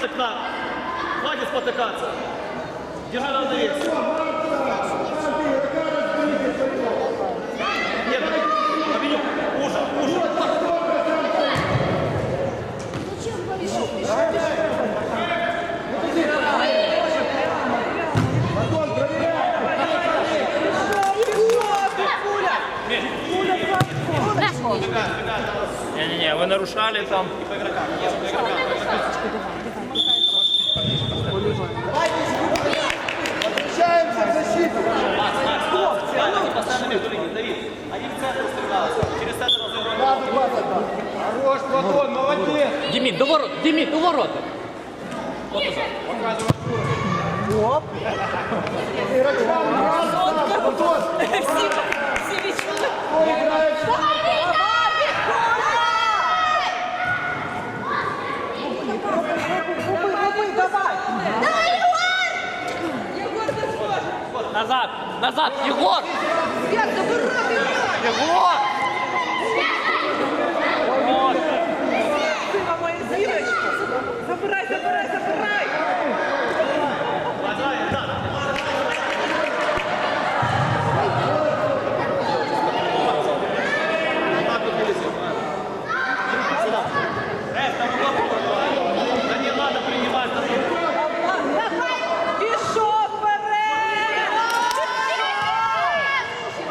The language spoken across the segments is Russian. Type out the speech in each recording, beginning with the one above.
Хватит спотыкаться. Хватит спотыкаться. Держи равновесие. Нет, Обидюк, уже, уже. Не-не-не, вы нарушали там. Возвращаемся в защиту. Они постоянно между линией. Давид, они в центр стреляются. Через центр разыгрывают. Хорош, Платон, молодец. Димит, до ворот, Димит, у ворота. Игрокам раз, раз, Платон. Кто играет? Назад, Егор! Егор! Вот. Забирай, забирай, забирай! Да не надо принимать. Пішов вперед!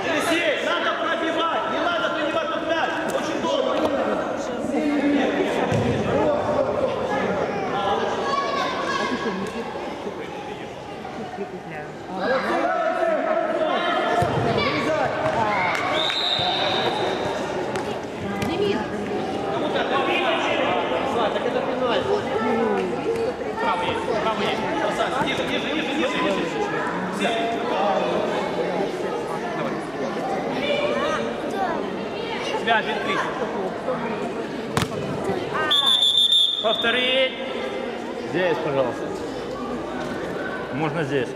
Елисей, надо пробивать. Не надо принимать под мяч. Очень долго. Право есть, право есть. Ниже, ниже, ниже, ниже, ниже. Связь відкрий. Повторить. Здесь, пожалуйста. Можно здесь.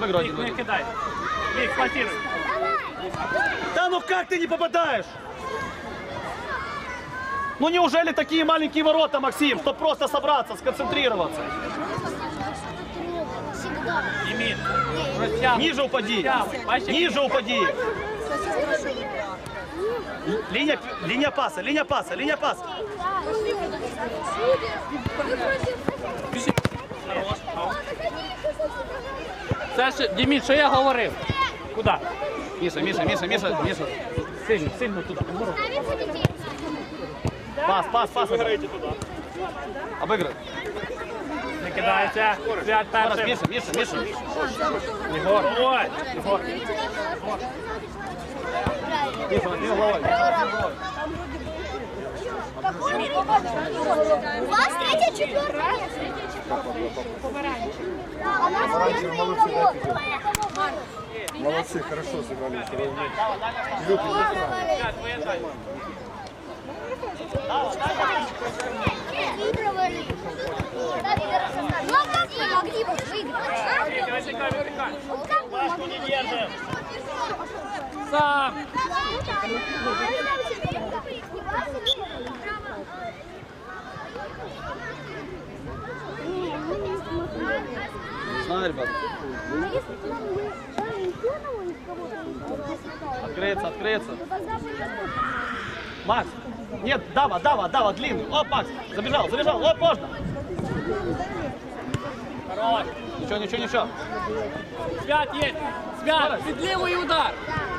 Макс, обыгрывай Вік, один. не кидай. Вік, спасибо. Да ну как ты не попадаешь? Ну неужели такие маленькие ворота, Максим, что просто собраться, сконцентрироваться? Всегда. Діміт. Розтягуй. Ниже упади. Розтягуй. Бачиш, як Ниже упади. Линия, линия паса, линия паса, линия паса. Це ж, Діміт, що я говорив? Куди? Миша, Миша, Миша, Миша, Миша. Сильно, сильно туди. Пас, пас, пас. Выиграете туда. Обыгрывай. Не кидається. Свят Зараз, перший. Миша, Миша, Миша. Єгор. Ой. Єгор. Миша, не головой. У вас третья, четвертая? А у нас первая Молодцы, хорошо сыграли. Выигрывали. Ну, а как мы могли бы выиграть? Витикай, витикай. Вот как мы Пашку могли не держим. Сам Знаю, ребят. Открыться, открыться. Макс. Нет, Дава, Дава, Дава, длинный. Оп, Макс. Забежал, забежал. Оп, можно. Хорош. Ничего, ничего, ничего. Свят є. Свят, під лівий удар. Діміт.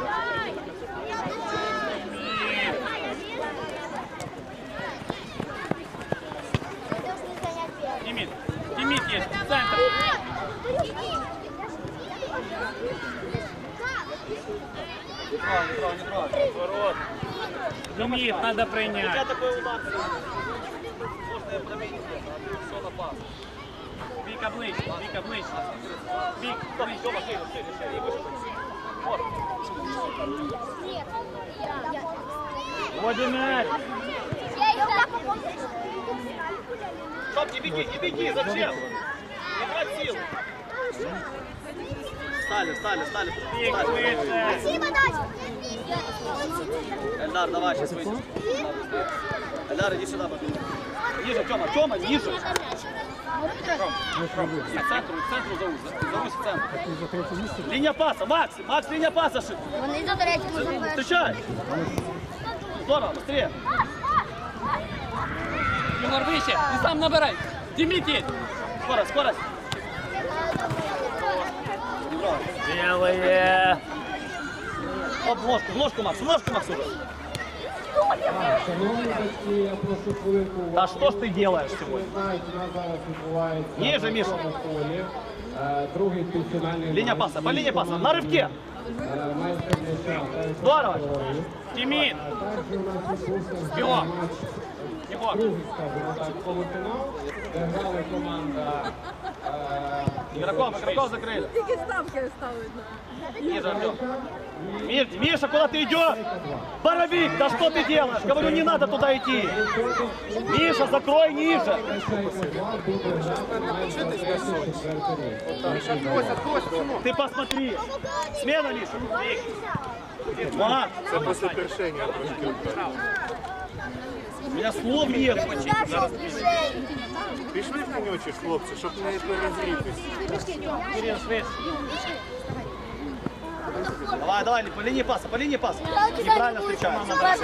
Ворот. Діміт, треба прийняти. такой удар. Можно пробить. Все на пас. Віка ближче, Віка ближче. Вік, ближче. Тёма, шире, шире, шире. И выше. Вот. Воді м'яч. Стоп, не беги, не беги, зачем? Не трать сил. Встали, встали, встали. Вік, встали. швидше. Спасибо, Дача. Эльдар, давай, сейчас выйдем. Эльдар, иди сюда. побеги. Ниже, Тёма, Тёма, ниже. К центру, к центру зовут. Зовусь в центр. Линия паса, Макс, Макс, линия паса. ши- Вони за третьому Встречай. Здорово, быстрее. Ігор вище. І сам набирай. Діміт є. Скорость, скорость. Білоє. Оп, в ложку, в ложку, Макс, в ложку, Макс, уже. Шановні батьки, я прошу хвилинку уваги. Да что ж ты делаешь сегодня? Знають, у нас зараз відбувається Ніже, на Міша. цьому полі. Е, Другий півфінальний Линия матч. паса, по линии паса, Команда, на рывке. е, майстер м'яча та Здорово. Георгій. Діміт. А Також у нас відбувся Бігом. матч, Єгор. другий, скажімо так, полуфінал, де грали команда е, Игроков, игроков закрыли. Тільки ставки ставить. Ниже, Артем. Ми- Миша, куда ты идешь? Боровик, да что ты делаешь? Говорю, не надо туда идти. Миша, закрой ниже. Шайка-2 буде грати на 24 рік. Ты посмотри. Смена, Миша. Макс, Це після першення. у меня слов нет. Пішли в пеньочі, хлопці, щоб не перезрітися. Давай, давай, по линии паса, по линии паса. Неправильно встречаем. Сама,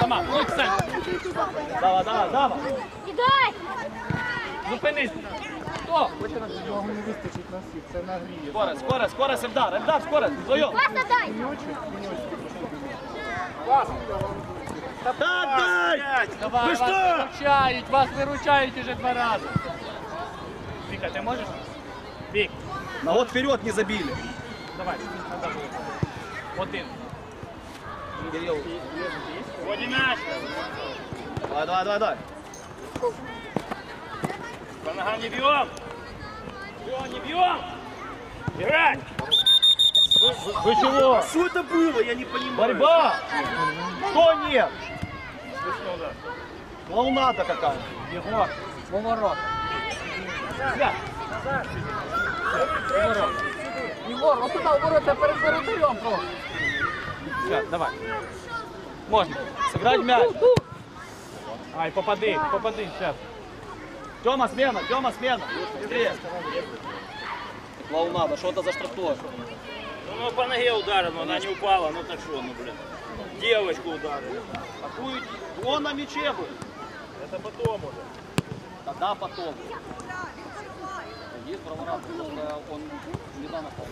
сама. Давай, давай, давай. Кидай! Зупинись. Хто? Його не вистачить на всіх, це нагріє. Скоро, скоро, скоро, Севдар, Ельдар, скоро, вдвоєм. Паса дай! Паса! Давай, Вы вас что? виручають, вас виручають уже два рази. Віка, ти можеш? Вік, На вот вперед не забили. давай. Один. Кирилл. Одиночка. Давай, давай, давай, давай. По ногам не бьем. Бьем, не бьем. Играть. Вы чего? Что это было? Я не понимаю. Борьба! Что нет? Клоунада какая. Єгор, поворот. Свят. Єгор, ось туди ворота перед воротарем просто. Все, давай. Можна. Сыграть мяч. Ай, попади, попади, сейчас. Тёма, смена, Тёма, смена. Быстрее. Клоунада, что это за штрафной? Ну, по ноге ударил, но она не упала. Ну так что, ну, блин. Девочку ударил. Какую? Он на мяче был. Это потом уже. Тогда потом. Есть право просто он недавно стал.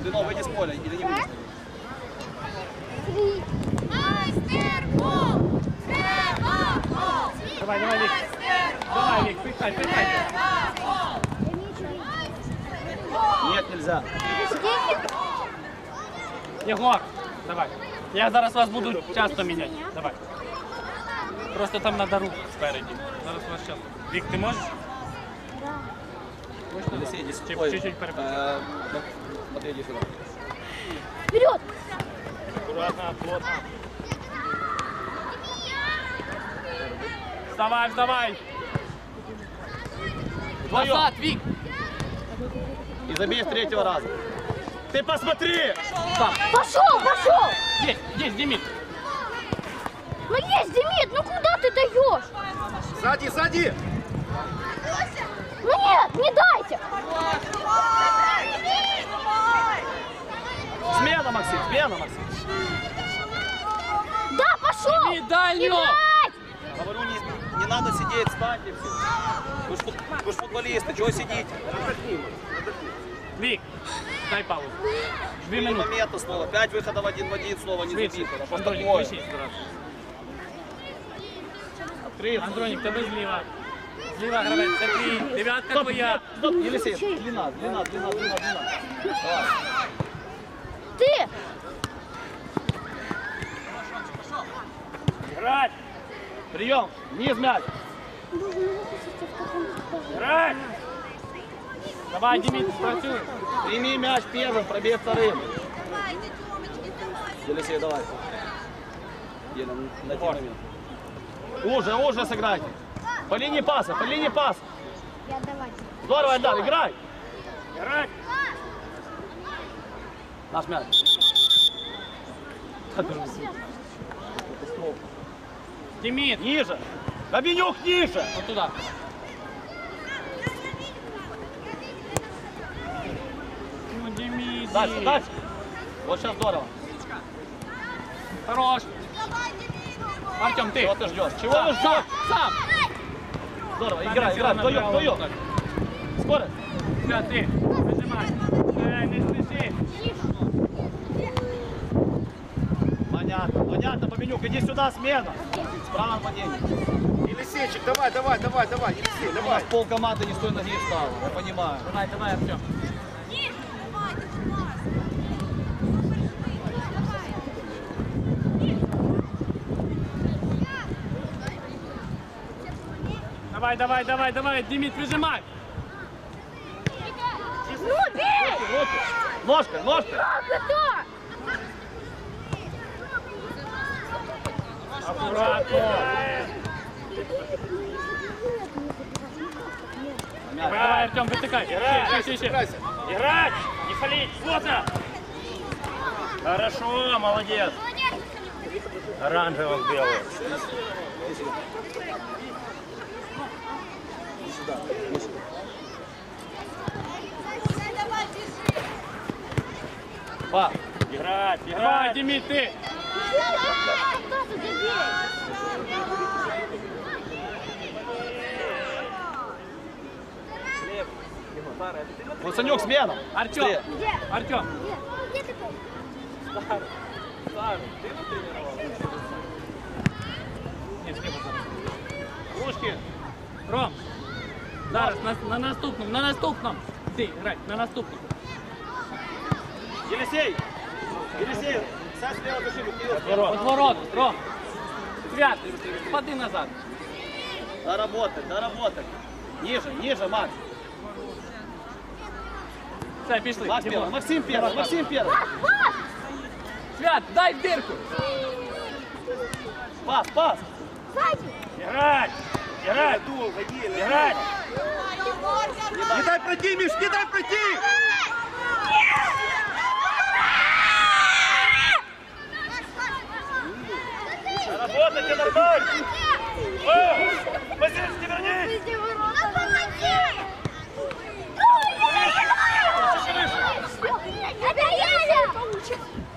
Ви Дыно, выйди с поля или не три. Давай, давай, Вік. Давай, Вік, пихай, пихай Нет, нельзя. Єгор, давай. Я зараз вас буду часто міняти. Давай. Просто там надо руку спереді. Зараз вас часто. Вік, ти можеш? Елисей, иди Чуть- Ой, чуть-чуть перепусти. э, ну, Смотри, иди сюда. Вперед! Аккуратно, плотно. Вставай, вставай. Вдвоем. Назад, Вік. И забей с третьего раза. Ты посмотри! Сам. Пошел, пошел! Есть, есть, Демид. Ну есть, Демид, ну куда ты даешь? Сзади, сзади! Ну нет, не дайте! Смена, Максим, смена, Максим. Да, пошел! Дальню. Играть! Говорю, не, не надо сидеть, встаньте все. Вы ж, вы ж футболисты, чего сидите? Вік, дай паузу. Дві Три минути. момента снова. Пять выходов один в один снова не Швидше. забито. Да Что ж Антонік, такое? вищий зараз. Открыт. Антонік, тебе зліва. Зліва гравець, це твій. Дев'ятка Стоп, твоя. стоп, Елисей, длина, длина, длина, длина, длина. Давай. Ты! Играть! Прием, низ мяч. Играть! Давай, Демид, працюй. Прими мяч первым, пробей вторым. Елисей, давай. Еле, на один момент. Уже, уже сыграйте. По линии паса, по линии паса. Я давай. Здорово, Эльдар, играй. Играть! Наш мяч. Демид, Ниже. Бабинюк ниже. вот туда. Ну, Демид. Дальше, дальше. Вот сейчас здорово. Хорош. Артем, ты. Чего ты ждешь? Чего Сам, вы ждете? Сам. Здорово, играй, всё играй. Вдвоем, вдвоем. Скорость. Все, ты. Нажимай. Не спеши. Понятно, понятно, Бабинюк, иди сюда, смена. Справа нападение. Елисейчик, давай, давай, давай, давай, Елисей, У нас давай. пол команды не с той ноги встал, я понимаю. Давай, давай, Артем. Давай, давай, давай, давай, Демид, прижимай. Ну, бей! Руки. Ножка, ножка. Как это? Аккуратно. Давай, Артем, вытыкай. Ще, ще, ще. Играть! Не фалить! Плотно! Хорошо, молодец! Оранжево-белый. Па. Играть, Давай, играть! Демид, ты. Забей? Пацанюк, смена. Артем. Артем. Где? Где ты был? Ні, сліва зараз. Ручки. Ром, зараз на, на наступному, на наступному. Ти, грай, на наступному. Сядь слева за шибу. вперед. Подворот, Ром. Свят, впади назад. Доработать, доработать. Ниже, ниже, Макс. Все, пішли. Макс Дімон. первый, Максим первый, Максим первый. Свят, дай в дирку. Пас, пас. Играть! Играть! Играть! Не дай пройти, Миш, не дай пройти! Работайте нормально! О! Васильевский, вернись!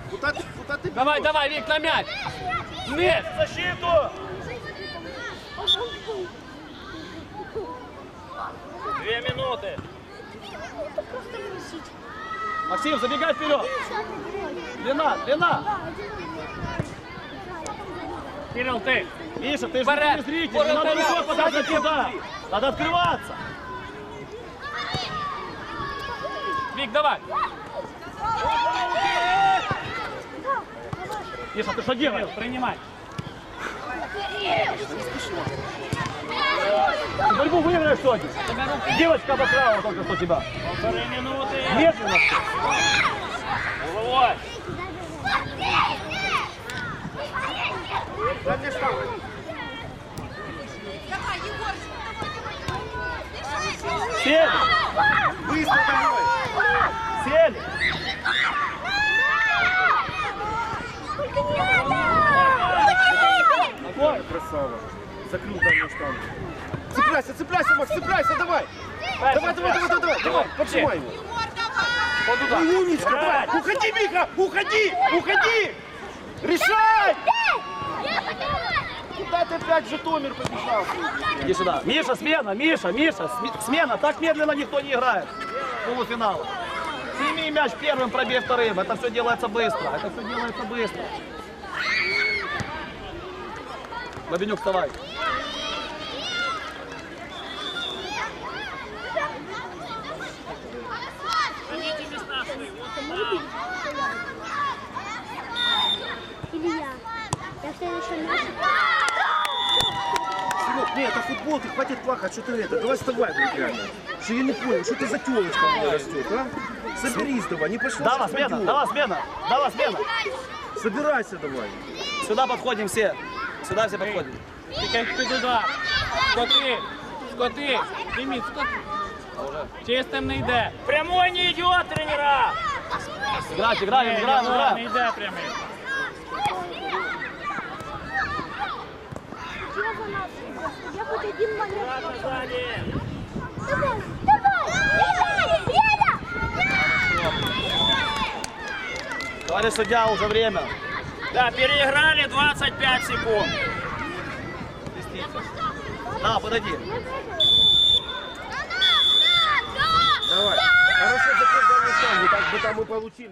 Куда ты, куда ты Давай, давай, Вік, на м'яч. Вниз. Защиту! Две минуты! Максим, забегай вперед. Длина, длина. Кирил, ти. Миша, ты же не зритель, не надо рукой подать туда. Надо открываться. Вік, давай. Миша, ты что делаешь? Приймай. Ты борьбу выиграешь сегодня. Девочка обокрала только что тебя. Полторы минуты! Медленно. Головой! Мне штангу. Сели, Быстро домой! сели. Какой? Красава. Закрыл дальнюю штангу. Цепляйся, цепляйся, Макс, цепляйся, давай! Давай, давай, давай, давай, давай, давай, поджимай его. Ой, умничка, давай! Уходи, Миха, уходи, уходи! Решай! Куда ты опять Житомир побежал? Иди сюда. Миша, смена, Миша, Миша, сме- смена. Так медленно никто не играет. Полуфинал. Сними мяч первым, пробей вторым. Это все делается быстро. Это все делается быстро. Бабенюк, вставай. я в следующем матче... Сынок, не, это футбол, ты хватит плакать, что ты это, давай вставай, блядь, реально. Что я не понял, что ты за телочка у меня растет, а? Соберись давай, не пошел. Дава смена, дава смена, дава смена. Собирайся давай. Сюда подходим все. Сюда все подходим. Тільки ти туди. Скоти. Скоти. Діміт, скоти. Чистим не йде. Прямой не идет, тренера! Играть, играем, играем, Не играем. йде прямий. Я хоть один момент. Сзади! Давай, давай! Лена! Товарищ судья, уже время. Да, переиграли 25 секунд. Да, подойди. Давай. Хорошо закрыл штангу, так бы там мы получили.